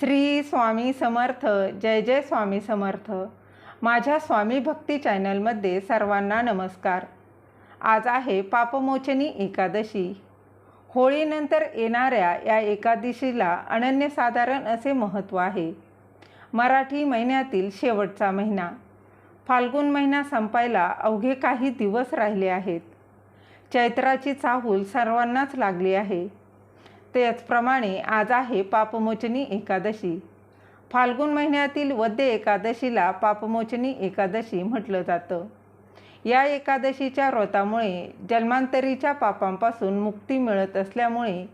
श्री स्वामी समर्थ जय जय स्वामी समर्थ. माझ्या स्वामी भक्ती चॅनलमध्ये सर्वांना नमस्कार. आज आहे पापमोचनी एकादशी. होळीनंतर येणाऱ्या या एकादशीला अनन्यसाधारण असे महत्त्व आहे. मराठी महिन्यातील शेवटचा महिना. फाल्गुन महिना संपायला अवघे काही दिवस राहिले आहेत. चैत्राची चाहूल सर्वांनाच लागली आहे. त्याचप्रमाणे आज आहे पापमोचनी एकादशी. फाल्गुन महिन्यातील वद्य एकादशीला पापमोचनी एकादशी म्हटलं जातं. या एकादशीच्या व्रतामुळे जन्मांतरीच्या पापांपासून मुक्ती मिळत असल्यामुळे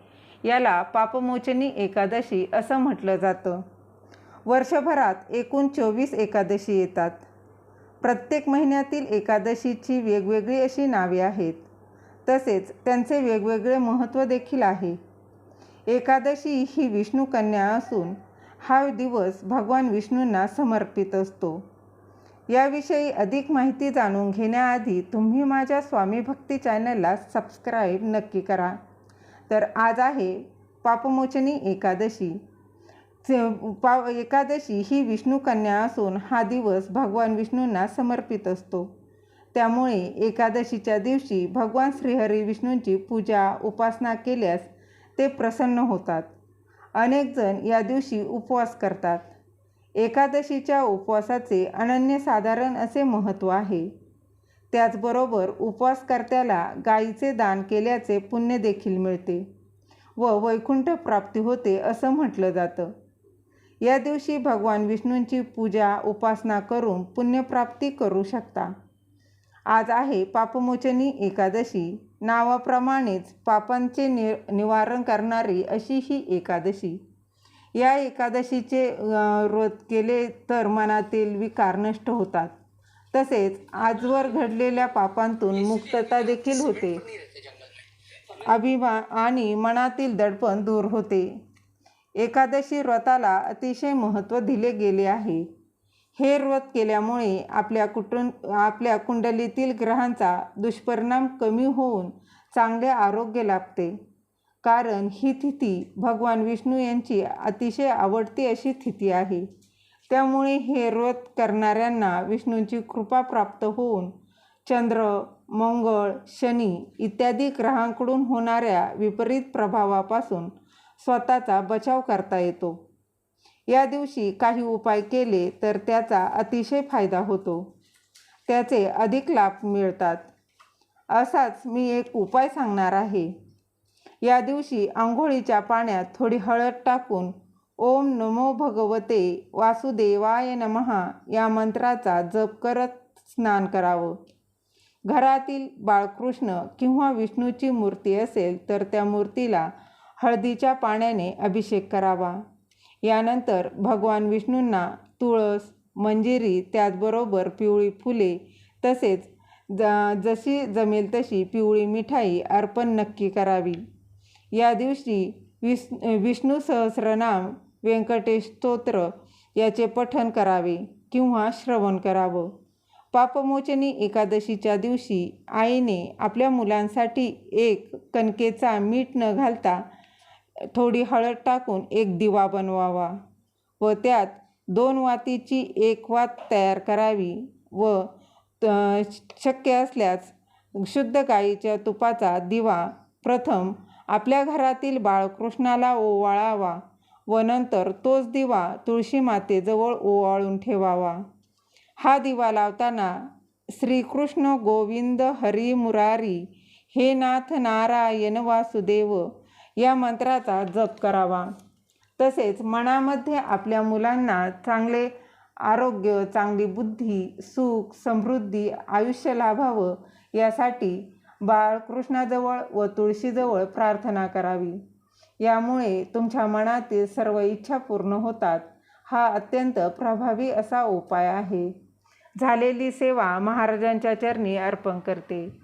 याला पापमोचनी एकादशी असं म्हटलं जातं. वर्षभरात एकूण चोवीस एकादशी येतात. प्रत्येक महिन्यातील एकादशीची वेगवेगळी अशी नावे आहेत. तसेच त्यांचे वेगवेगळे महत्त्व देखील आहे. एकादशी ही विष्णू कन्या असून हा दिवस भगवान विष्णूंना समर्पित असतो. याविषयी अधिक माहिती जाणून घेण्याआधी तुम्ही माझ्या स्वामी भक्ती चॅनलला सबस्क्राईब नक्की करा. तर आज आहे पापमोचनी एकादशी. पा एकादशी ही विष्णू कन्या असून हा दिवस भगवान विष्णूंना समर्पित असतो. त्यामुळे एकादशीच्या दिवशी भगवान श्रीहरी विष्णूंची पूजा उपासना केल्यास ते प्रसन्न होतात. अनेकजण या दिवशी उपवास करतात. एकादशीच्या उपवासाचे अनन्यसाधारण असे महत्त्व आहे. त्याचबरोबर उपवासकर्त्याला गायीचे दान केल्याचे पुण्य देखील मिळते व वैकुंठ प्राप्ती होते असं म्हटलं जातं. या दिवशी भगवान विष्णूंची पूजा उपासना करून पुण्यप्राप्ती करू शकता. आज आहे पापमोचनी एकादशी. नावाप्रमाणेच पापांचे नि निवारण करणारी अशी ही एकादशी. या एकादशीचे व्रत केले तर मनातील विकार नष्ट होतात. तसेच आजवर घडलेल्या पापांतून मुक्तता देखील होते. अभिमान आणि मनातील दडपण दूर होते. एकादशी व्रताला अतिशय महत्त्व दिले गेले आहे. हे व्रत केल्यामुळे आपल्या कुटुंब आपल्या कुंडलीतील ग्रहांचा दुष्परिणाम कमी होऊन चांगले आरोग्य लाभते. कारण ही तिथी भगवान विष्णू यांची अतिशय आवडती अशी तिथी आहे. त्यामुळे हे व्रत करणाऱ्यांना विष्णूंची कृपा प्राप्त होऊन चंद्र मंगळ शनी इत्यादी ग्रहांकडून होणाऱ्या विपरीत प्रभावापासून स्वतःचा बचाव करता येतो. या दिवशी काही उपाय केले तर त्याचा अतिशय फायदा होतो. त्याचे अधिक लाभ मिळतात. असाच मी एक उपाय सांगणार आहे. या दिवशी आंघोळीच्या पाण्यात थोडी हळद टाकून ओम नमो भगवते वासुदेवाय नमहा या मंत्राचा जप करत स्नान करावं. घरातील बाळकृष्ण किंवा विष्णूची मूर्ती असेल तर त्या मूर्तीला हळदीच्या पाण्याने अभिषेक करावा. यानंतर भगवान विष्णूंना तुळस मंजिरी त्याचबरोबर पिवळी फुले तसेच ज जशी जमेल तशी पिवळी मिठाई अर्पण नक्की करावी. या दिवशी विष विष्णू सहस्रनाम व्यंकटेश स्तोत्र याचे पठन करावे किंवा श्रवण करावं. पापमोचनी एकादशीच्या दिवशी आईने आपल्या मुलांसाठी एक कणकेचा मीठ न घालता थोडी हळद टाकून एक दिवा बनवावा व त्यात दोन वातीची एक वात तयार करावी व शक्य असल्यास शुद्ध गाईच्या तुपाचा दिवा प्रथम आपल्या घरातील बाळकृष्णाला ओवाळावा व नंतर तोच दिवा तुळशी मातेजवळ ओवाळून ठेवावा. हा दिवा लावताना श्रीकृष्ण गोविंद हरी मुरारी हे नाथ नारायण वासुदेव या मंत्राचा जप करावा. तसेच मनामध्ये आपल्या मुलांना चांगले आरोग्य चांगली बुद्धी सुख समृद्धी आयुष्य लाभावं यासाठी बाळकृष्णाजवळ व तुळशीजवळ प्रार्थना करावी. यामुळे तुमच्या मनातील सर्व इच्छा पूर्ण होतात. हा अत्यंत प्रभावी असा उपाय आहे. झालेली सेवा महाराजांच्या चरणी अर्पण करते.